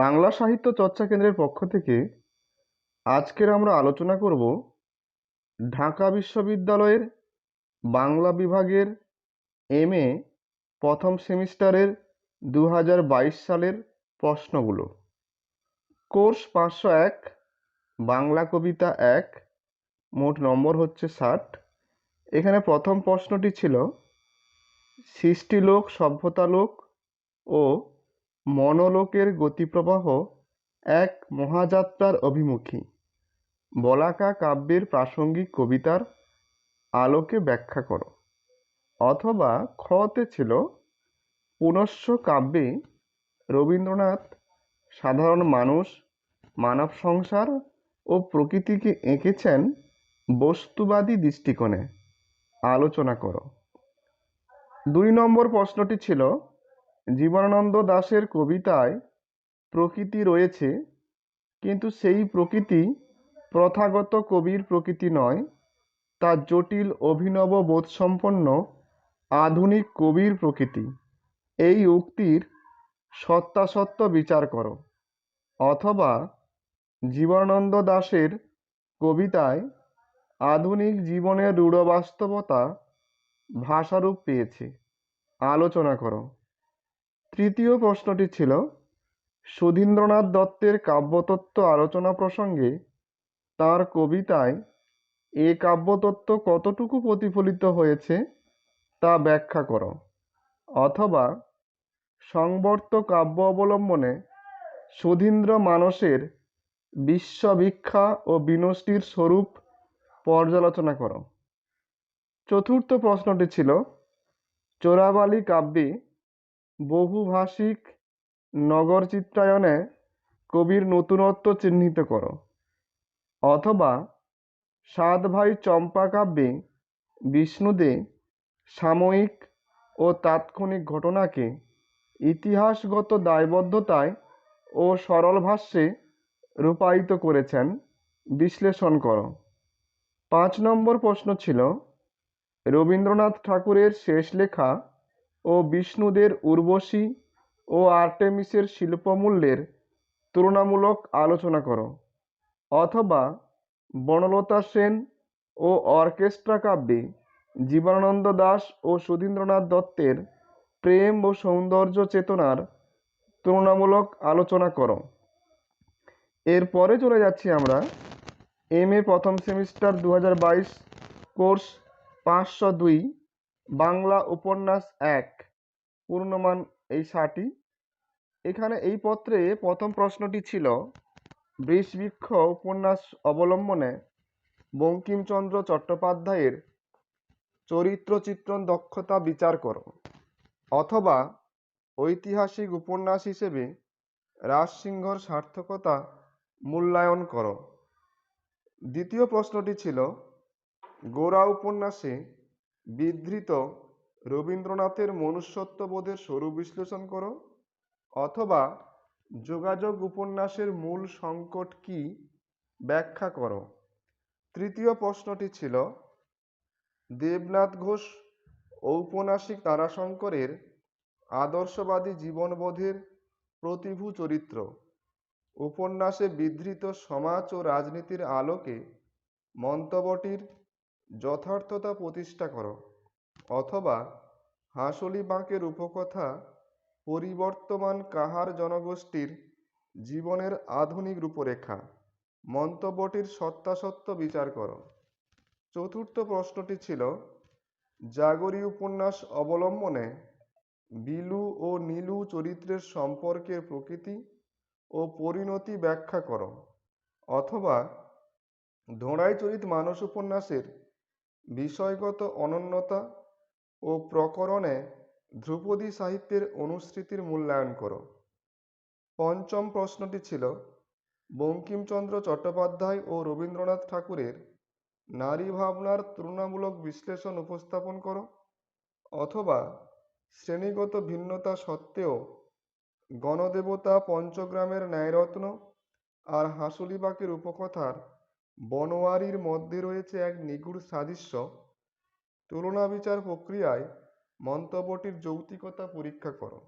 বাংলা সাহিত্য চর্চা কেন্দ্রের পক্ষ থেকে আজকের আমরা আলোচনা করব ঢাকা বিশ্ববিদ্যালয়ের বাংলা বিভাগের এম এ প্রথম সেমিস্টারের দু হাজার বাইশ সালের প্রশ্নগুলো। কোর্স পাঁচশো এক, বাংলা কবিতা এক, মোট নম্বর হচ্ছে ষাট। এখানে প্রথম প্রশ্নটি ছিল, সৃষ্টিলোক, সভ্যতালোক ও মনোলোকের গতিপ্রবাহ এক মহাযাত্রার অভিমুখী। বলাকা কাব্যের প্রাসঙ্গিক কবিতার আলোকে ব্যাখ্যা করো। অথবা খতে ছিল পুনশ্চ কাব্যে রবীন্দ্রনাথ সাধারণ মানুষ, মানব সংসার ও প্রকৃতিকে এঁকেছেন বস্তুবাদী দৃষ্টিকোণে। আলোচনা করো। দুই নম্বর প্রশ্নটি ছিল জীবনানন্দ দাশের কবিতায় প্রকৃতি রয়েছে, কিন্তু সেই প্রকৃতি প্রথাগত কবির প্রকৃতি নয়। তা জটিল অভিনব বোধসম্পন্ন আধুনিক কবির প্রকৃতি। এই উক্তির সত্যাসত্য বিচার করো। অথবা জীবনানন্দ দাশের কবিতায় আধুনিক জীবনের রূঢ় বাস্তবতা ভাষারূপ পেয়েছে। আলোচনা করো। তৃতীয় প্রশ্নটি ছিল সুধীন্দ্রনাথ দত্তের কাব্যতত্ত্ব আলোচনা প্রসঙ্গে তার কবিতায় এ কাব্যতত্ত্ব কতটুকু প্রতিফলিত হয়েছে তা ব্যাখ্যা করো, অথবা সংবর্ত কাব্য অবলম্বনে সুধীন্দ্র মানসের বিশ্বভিক্ষা ও বিনষ্টির স্বরূপ পর্যালোচনা করো। চতুর্থ প্রশ্নটি ছিল, চোরাবালি কাব্যে বহুভাষিক নগর চিত্রায়নে কবির নতুনত্ব চিহ্নিত করো। অথবা সাত ভাই চম্পা কাব্যে বিষ্ণুদে সাময়িক ও তাৎক্ষণিক ঘটনাকে ইতিহাসগত দায়বদ্ধতায় ও সরল ভাষ্যে রূপায়িত করেছেন, বিশ্লেষণ করো। পাঁচ নম্বর প্রশ্ন ছিল, রবীন্দ্রনাথ ঠাকুরের শেষ লেখা ও বিষ্ণুদের উর্বশী ও আর্টেমিসের শিল্পমূল্যের তুলনামূলক আলোচনা করো। অথবা বনলতা সেন ও অর্কেস্ট্রা কাব্যে জীবনানন্দ দাশ ও সুধীন্দ্রনাথ দত্তের প্রেম ও সৌন্দর্য চেতনার তুলনামূলক আলোচনা করো। এরপরে চলে যাচ্ছি আমরা এম এ প্রথম সেমিস্টার দু হাজার বাইশ কোর্স পাঁচশো দুই বাংলা উপন্যাস এক, পূর্ণমান এই সাটি এখানে এই পত্রে প্রথম প্রশ্নটি ছিল, বৃষবৃক্ষ উপন্যাস অবলম্বনে বঙ্কিমচন্দ্র চট্টোপাধ্যায়ের চরিত্র চিত্রণ দক্ষতা বিচার করো, অথবা ঐতিহাসিক উপন্যাস হিসেবে রাজসিংহর সার্থকতা মূল্যায়ন করো। দ্বিতীয় প্রশ্নটি ছিল, গোরা উপন্যাসে বিধৃত রবীন্দ্রনাথের মনুষ্যত্ববোধের স্বরূপ বিশ্লেষণ করো, অথবা যোগাযোগ উপন্যাসের মূল সংকট কি ব্যাখ্যা করো। তৃতীয় প্রশ্নটি ছিল, দেবনাথ ঘোষ ঔপন্যাসিক তারাশঙ্করের আদর্শবাদী জীবনবোধের প্রতিভু চরিত্র। উপন্যাসে বিধৃত সমাজ ও রাজনীতির আলোকে মন্তব্যটির যথার্থতা প্রতিষ্ঠা করো, অথবা হাঁসলি বাঁকের উপকথা, পরিবর্তমান কাহার জনগোষ্ঠীর জীবনের আধুনিক রূপরেখা, মন্তব্যটির সত্যাসত্য বিচার করো। চতুর্থ প্রশ্নটি ছিল, জাগরী উপন্যাস অবলম্বনে বিলু ও নীলু চরিত্রের সম্পর্কের প্রকৃতি ও পরিণতি ব্যাখ্যা করো, অথবা ধোঁড়াই চরিত মানস উপন্যাসের বিষয়গত অনন্যতা ও প্রকরণে ধ্রুপদী সাহিত্যের অনুসৃতির মূল্যায়ন করো। পঞ্চম প্রশ্নটি ছিল, বঙ্কিমচন্দ্র চট্টোপাধ্যায় ও রবীন্দ্রনাথ ঠাকুরের নারী ভাবনার তুলনামূলক বিশ্লেষণ উপস্থাপন করো অথবা শ্রেণীগত ভিন্নতা সত্ত্বেও গণদেবতা পঞ্চগ্রামের ন্যায়রত্ন আর হাঁসুলিবাকের উপকথার বনোয়ারির মধ্যে রয়েছে এক নিগুড় সাদৃশ্য। তুলনা বিচার প্রক্রিয়ায় মন্তব্যটির যৌক্তিকতা পরীক্ষা করো।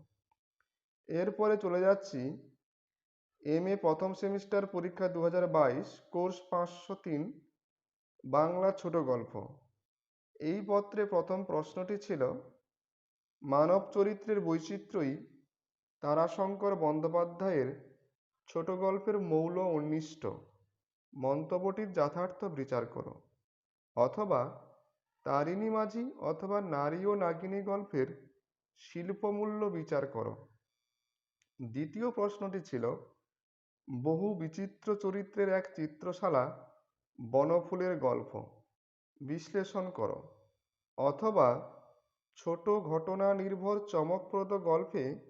এরপরে চলে যাচ্ছি এম এ প্রথম সেমিস্টার পরীক্ষা দু হাজার বাইশ, কোর্স পাঁচশো তিন, বাংলা ছোট গল্প। এই পত্রে প্রথম প্রশ্নটি ছিল, মানব চরিত্রের বৈচিত্র্যই তারাশঙ্কর বন্দ্যোপাধ্যায়ের ছোট গল্পের মৌল উন্নিষ্ট মন্তব্যটির যথার্থ বিচার করো। অথবা তারিণী মাঝি অথবা নারী ও নাগিনী গল্পের শিল্পমূল্য বিচার করো। দ্বিতীয় প্রশ্নটি ছিল, বহু বিচিত্র চরিত্রের এক চিত্রশালা বনফুলের গল্প। বিশ্লেষণ করো। অথবা ছোট ঘটনা নির্ভর চমকপ্রদ গল্পে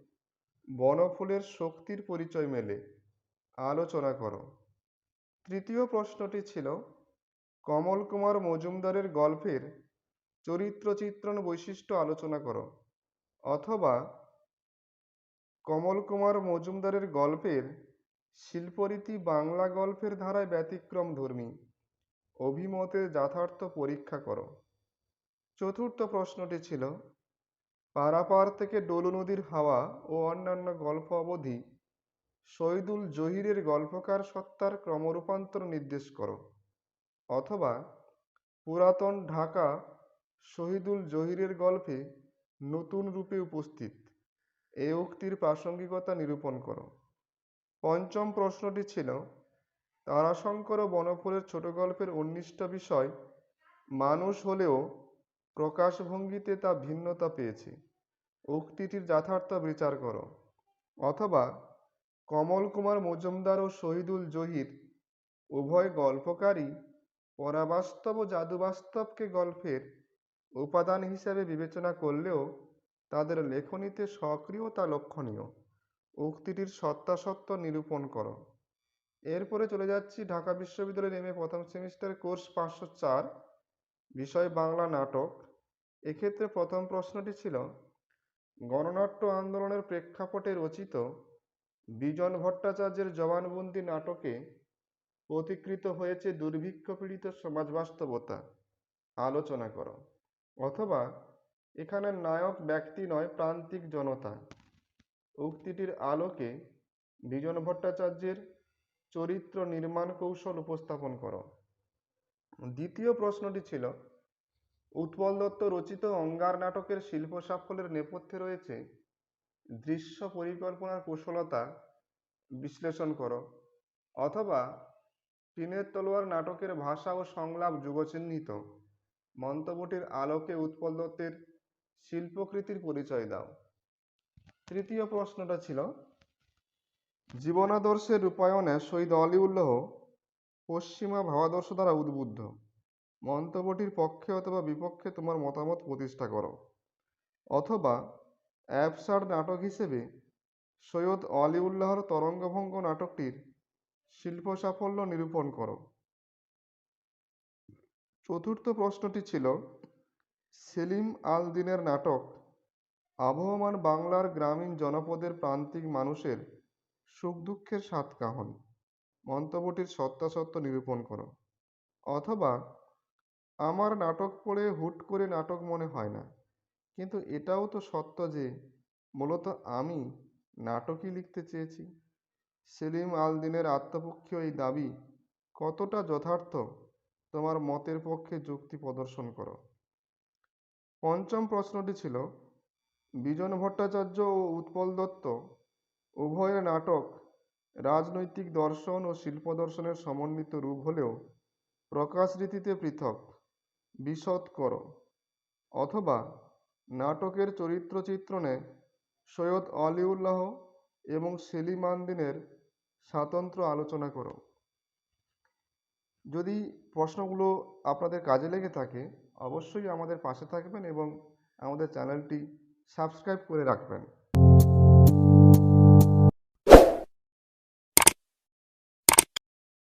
বনফুলের শক্তির পরিচয় মেলে। আলোচনা করো। তৃতীয় প্রশ্নটি ছিল, কমল কুমার মজুমদারের গল্পের চরিত্র চিত্রণ বৈশিষ্ট্য আলোচনা করো, অথবা কমল কুমার মজুমদারের গল্পের শিল্পরীতি বাংলা গল্পের ধারায় ব্যতিক্রম ধর্মী অভিমতের যথার্থ পরীক্ষা করো। চতুর্থ প্রশ্নটি ছিল, পারাপার থেকে ডলু নদীর হাওয়া ও অন্যান্য গল্প অবধি শহীদুল জহিরের গল্পকার সত্তার ক্রমরূপান্তর নির্দেশ করো। অথবা পুরাতন ঢাকা শহীদুল জহিরের গল্পে নতুন রূপে উপস্থিত। এ উক্তির প্রাসঙ্গিকতা নিরূপণ করো। পঞ্চম প্রশ্নটি ছিল, তারাশঙ্কর বনফুলের ছোট গল্পের উন্নিষ্ট বিষয় মানুষ হলেও প্রকাশভঙ্গিতে তা ভিন্নতা পেয়েছে। উক্তিটির যথার্থ বিচার করো। অথবা কমল কুমার মজুমদার ও শহীদুল জহির উভয় গল্পকারী পরাবাস্তব ও জাদুবাস্তবকে গল্পের উপাদান হিসাবে বিবেচনা করলেও তাদের লেখনীতে সক্রিয়তা লক্ষণীয়। উক্তিটির সত্যাসত্য নিরূপণ করো। এরপরে চলে যাচ্ছি ঢাকা বিশ্ববিদ্যালয়ের এম এ প্রথম সেমিস্টার কোর্স পাঁচশো চার, বিষয় বাংলা নাটক। এক্ষেত্রে প্রথম প্রশ্নটি ছিল, গণনাট্য আন্দোলনের প্রেক্ষাপটে রচিত বিজন ভট্টাচার্যের জবানবন্দি নাটকে প্রতিকৃত হয়েছে দুর্ভিক্ষ পীড়িত সমাজ বাস্তবতা। আলোচনা করো। অথবা এখানে নায়ক ব্যক্তি নয়, প্রান্তিক জনতা। উক্তিটির আলোকে বিজন ভট্টাচার্যের চরিত্র নির্মাণ কৌশল উপস্থাপন করো। দ্বিতীয় প্রশ্নটি ছিল, উৎপল দত্ত রচিত অঙ্গার নাটকের শিল্প সাফল্যের নেপথ্যে রয়েছে দৃশ্য পরিকল্পনার কুশলতা বিশ্লেষণ করো। অথবা টিনের তলোয়ার নাটকের ভাষা ও সংলাপ যুগচিহ্নিত। মন্তব্যটির আলোকে উৎপল দত্তের শিল্পকৃতির পরিচয় দাও। তৃতীয় প্রশ্নটা ছিল জীবনাদর্শের রূপায়ণে শহীদ অলিউল্লাহ পশ্চিমা ভাবাদর্শ দ্বারা উদ্বুদ্ধ। মন্তব্যটির পক্ষে অথবা বিপক্ষে তোমার মতামত প্রতিষ্ঠা করো। অথবা অ্যাবসার্ড নাটক হিসেবে সৈয়দ অলিউল্লাহর তরঙ্গভঙ্গ নাটকটির শিল্প সাফল্য নিরূপণ করো। চতুর্থ প্রশ্নটি ছিল, সেলিম আল দিনের নাটক আবহমান বাংলার গ্রামীণ জনপদের প্রান্তিক মানুষের সুখ দুঃখের সাতকাহন মন্তব্যটির সত্যাসত্য নিরূপণ করো। অথবা, আমার নাটক পড়ে হুট করে নাটক মনে হয় না। কিন্তু এটাও তো সত্য যে, মূলত আমি নাটকই লিখতে চেয়েছি। সেলিম আল দিনের আত্মপক্ষীয় এই দাবি কতটা যথার্থ, তোমার মতের পক্ষে যুক্তি প্রদর্শন করো। পঞ্চম প্রশ্নটি ছিল, বিজন ভট্টাচার্য ও উৎপল দত্ত উভয়ের নাটক রাজনৈতিক দর্শন ও শিল্প দর্শনের সমন্বিত রূপ হলেও প্রকাশ রীতিতে পৃথক, বিশদ করো। অথবা নাটকের চরিত্র চিত্রণে সৈয়দ অলিউল্লাহ এবং সেলিম আন্দিনের স্বাতন্ত্র আলোচনা করো। যদি প্রশ্নগুলো আপনাদের কাজে লেগে থাকে, অবশ্যই আমাদের পাশে থাকবেন এবং আমাদের চ্যানেলটি সাবস্ক্রাইব করে রাখবেন।